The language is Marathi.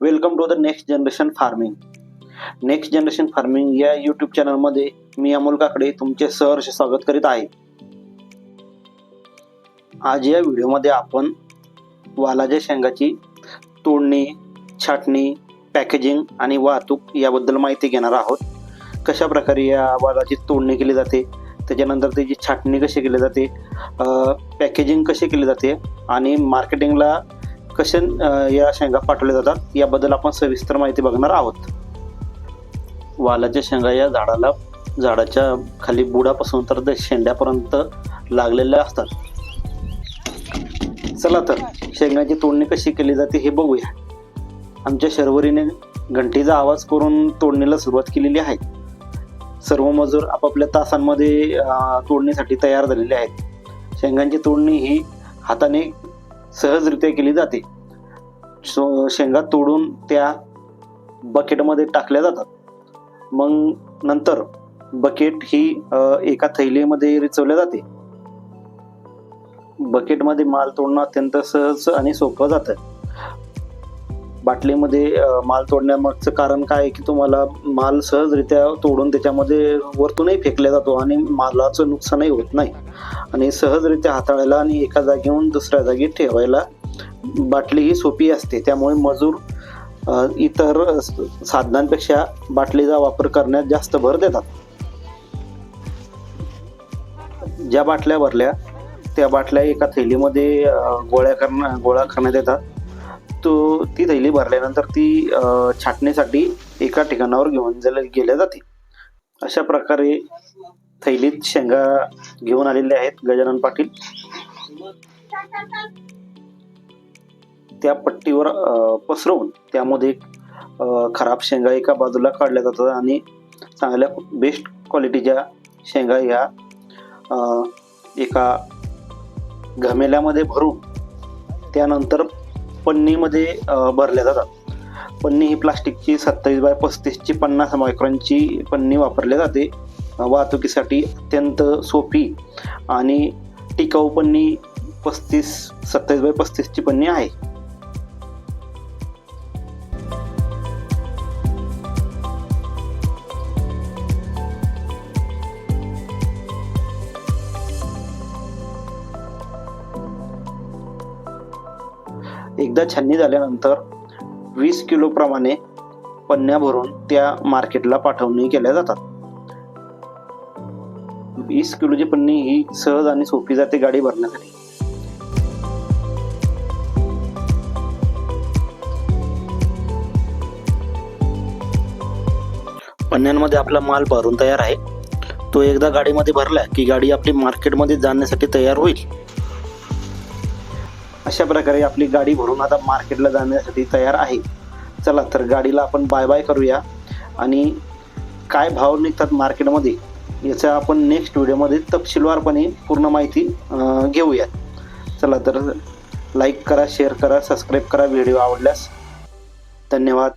Welcome to the next generation farming. Next generation farming या यूट्यूब चॅनलमध्ये मी अमोल काकडे तुमचे सहर्ष स्वागत करीत आहे. आज या व्हिडिओमध्ये आपण वालाच्या शेंगाची तोडणी छाटणी पॅकेजिंग आणि वाहतूक याबद्दल माहिती घेणार आहोत. कशा प्रकारे या वालाची तोडणी केली जाते त्याच्यानंतर त्याची छाटणी कशी केली जाते पॅकेजिंग कशी केली जाते आणि मार्केटिंगला कसे या शेंगा पाठवल्या जातात याबद्दल आपण सविस्तर माहिती बघणार आहोत. वालाच्या शेंगा या झाडाला झाडाच्या खाली बुडापासून तर ते शेंड्यापर्यंत लागलेल्या असतात. चला तर शेंगाची तोडणी कशी केली जाते हे बघूया. आमच्या शर्वरीने घंटीचा आवाज करून तोडणीला सुरुवात केलेली आहे. सर्व मजूर आपापल्या तासांमध्ये तोडणीसाठी तयार झालेले आहेत. शेंगांची तोडणी ही हाताने सहजरित्या केली जाते. सो शेंगा तोडून त्या बकेटमध्ये टाकल्या जातात. मग नंतर बकेट ही एका थैलीमध्ये रिचवल्या जाते. बकेटमध्ये माल तोडणं अत्यंत सहज आणि सोपं जातं. बाटलीमध्ये माल तोडण्यामागचं कारण काय आहे की तुम्हाला माल सहजरित्या तोडून त्याच्यामध्ये वरतूनही फेकला जातो आणि मालाचं नुकसानही होत नाही. आणि सहजरित्या हाताळायला आणि एका जागेहून दुसऱ्या जागी ठेवायला बाटली ही सोपी असते. त्यामुळे मजूर इतर साधनांपेक्षा बाटलीचा वापर करण्यात जास्त भर देतात. ज्या बाटल्या भरल्या त्या बाटल्या एका थैलीमध्ये गोळ्या करणं गोळा करण्यात येतात. तो ती थैली भरल्यानंतर ती छाटणीसाठी एका ठिकाणावर घेऊन जायला गेल्या जाते. अशा प्रकारे थैलीत शेंगा घेऊन आलेले आहेत गजानन पाटील. त्या पट्टीवर पसरवून त्यामध्ये खराब शेंगा एका बाजूला काढल्या जातात आणि चांगल्या बेस्ट क्वालिटीच्या शेंगा ह्या एका घमेल्यामध्ये भरून त्यानंतर पन्नीमध्ये भरल्या जातात. पन्नी ही प्लास्टिकची सत्तावीस बाय पस्तीसची पन्नास मायक्रॉनची पन्नी वापरली जाते. वाहतुकीसाठी अत्यंत सोपी आणि टिकाऊ पन्नी पस्तीस सत्तावीस बाय पस्तीसची पन्नी आहे. एकदा छाननी झाल्यानंतर वीस किलोप्रमाणे पन्न्या भरून त्या मार्केटला पाठवणी केल्या जातात. वीस किलोची पन्नी ही सहज आणि सोपी जाते गाडी भरण्यासाठी. पन्न्यांमध्ये आपला माल भरून तयार आहे. तो एकदा गाडीमध्ये भरला की गाडी आपली मार्केटमध्ये जाण्यासाठी तयार होईल. अशा प्रकारे आपली गाडी भरून आता मार्केटला जाण्यासाठी तयार आहे. चला तर गाडीला आपण बाय बाय करूया. आणि काय भाव निघतात मार्केटमध्ये याचा आपण नेक्स्ट व्हिडिओमध्ये तपशीलवारपणे पूर्ण माहिती घेऊयात. घेऊया चला तर लाईक करा शेअर करा सबस्क्राईब करा व्हिडिओ आवडल्यास. धन्यवाद.